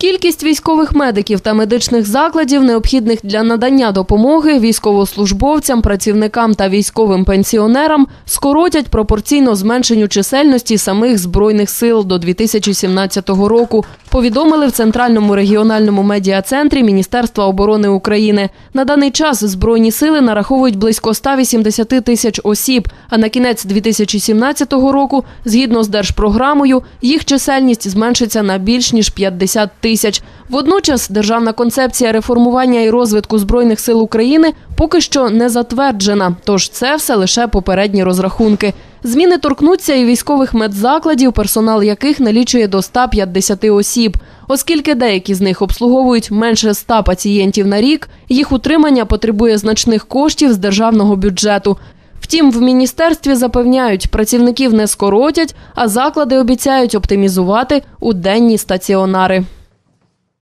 Кількість військових медиків та медичних закладів, необхідних для надання допомоги військовослужбовцям, працівникам та військовим пенсіонерам, скоротять пропорційно зменшенню чисельності самих збройних сил до 2017 року. Повідомили в центральному регіональному медіа-центрі Міністерства оборони України. На даний час збройні сили нараховують близько 180 тисяч осіб. А на кінець 2017 року, згідно з держпрограмою, їх чисельність зменшиться на більш ніж 50 тисяч. Водночас державна концепція реформування і розвитку збройних сил України поки що не затверджена. Тож це все лише попередні розрахунки. Зміни торкнуться і військових медзакладів, персонал яких налічує до 150 осіб. Оскільки деякі з них обслуговують менше 100 пацієнтів на рік, їх утримання потребує значних коштів з державного бюджету. Втім, в міністерстві запевняють, працівників не скоротять, а заклади обіцяють оптимізувати у денні стаціонари.